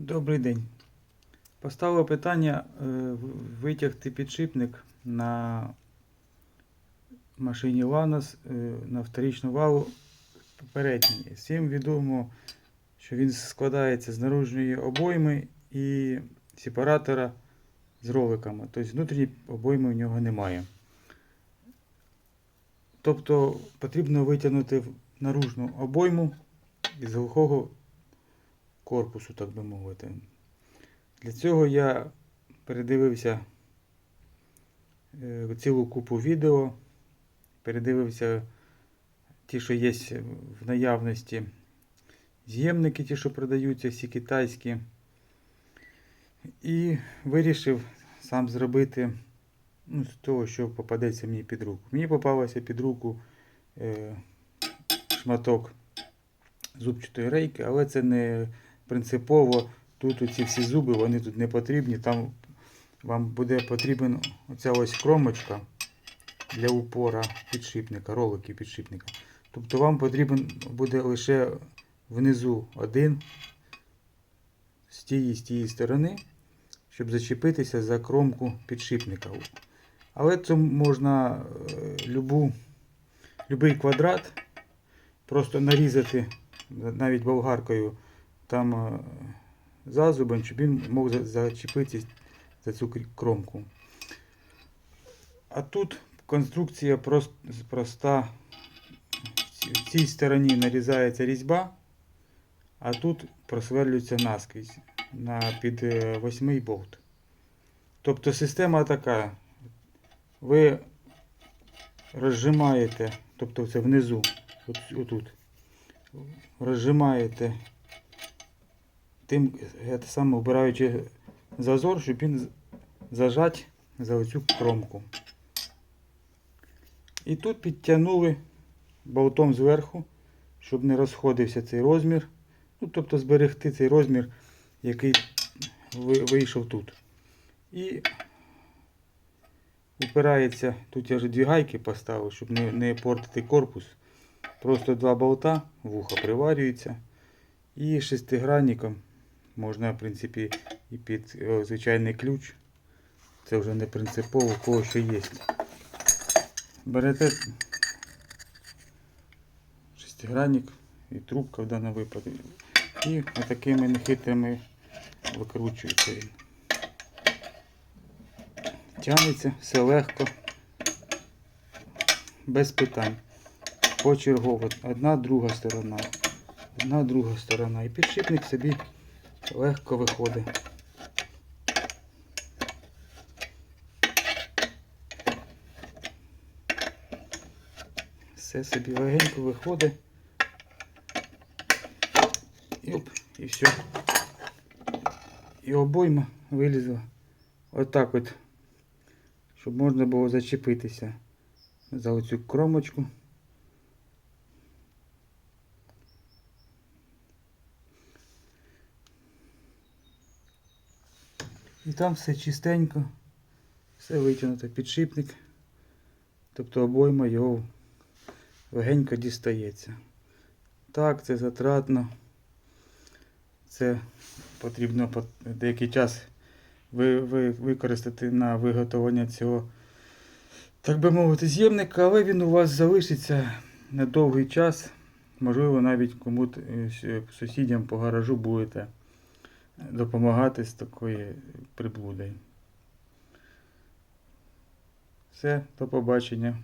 Добрий день. Поставив питання е, витягти підшипник на машині Ланос е, на вторичну валу передній. Всім відомо, що він складається з наружної обойми і сепаратора з роликами. Тобто внутрішньої обойми в нього немає. Тобто потрібно витягнути наружну обойму із глухого корпусу, так би мовити. Для цього я передивився е, цілу купу відео, передивився ті, що є в наявності з'ємники, ті, що продаються, всі китайські. І вирішив сам зробити ну, з того, що попадеться мені під руку. Мені попалося під руку е, шматок зубчатої рейки, але це не принципово. Тут оці всі зуби, вони тут не потрібні. Там вам буде потрібен оця ось кромочка для упора підшипника, ролики підшипника. Тобто вам потрібен буде лише внизу один з тієї з тієї сторони, щоб зачепитися за кромку підшипника. Але це можна е, любу, любий квадрат просто нарізати навіть болгаркою там е, зазубом, щоб він мог за- зачепитися за цю кромку. А тут конструкція проста. В цій стороні нарізається різьба, а тут просверлюється наскрізь на під е, восьмий болт. Тобто система така. Ви розжимаєте, тобто це внизу, от, отут, розжимаєте тим саме обираючи зазор, щоб він зажать за оцю кромку. І тут підтягнули болтом зверху, щоб не розходився цей розмір. Ну, тобто зберегти цей розмір, який вийшов тут. І упирається, тут я вже дві гайки поставив, щоб не, не портити корпус. Просто два болта, вуха приварюється. І шестигранником можна, в принципі, і під е, звичайний ключ. Це вже не принципово, у кого що є. Берете шестигранник і трубка в даному випадку. І отакими нехитрими викручується він. Тягнеться все легко, без питань. Почергово. Одна друга сторона. Одна друга сторона. І підшипник собі легко виходить. Все собі легенько виходить. І оп, і все. І обойма вилізла. Отак от, щоб можна було зачепитися за оцю кромочку. І там все чистенько, все витягнуто, підшипник, тобто обойма його легенько дістається. Так, це затратно. Це потрібно деякий час ви, ви, використати на виготовлення цього, так би мовити, з'ємника, але він у вас залишиться на довгий час. Можливо, навіть комусь е, сусідям по гаражу будете допомагати з такої приблудою. Все, до побачення.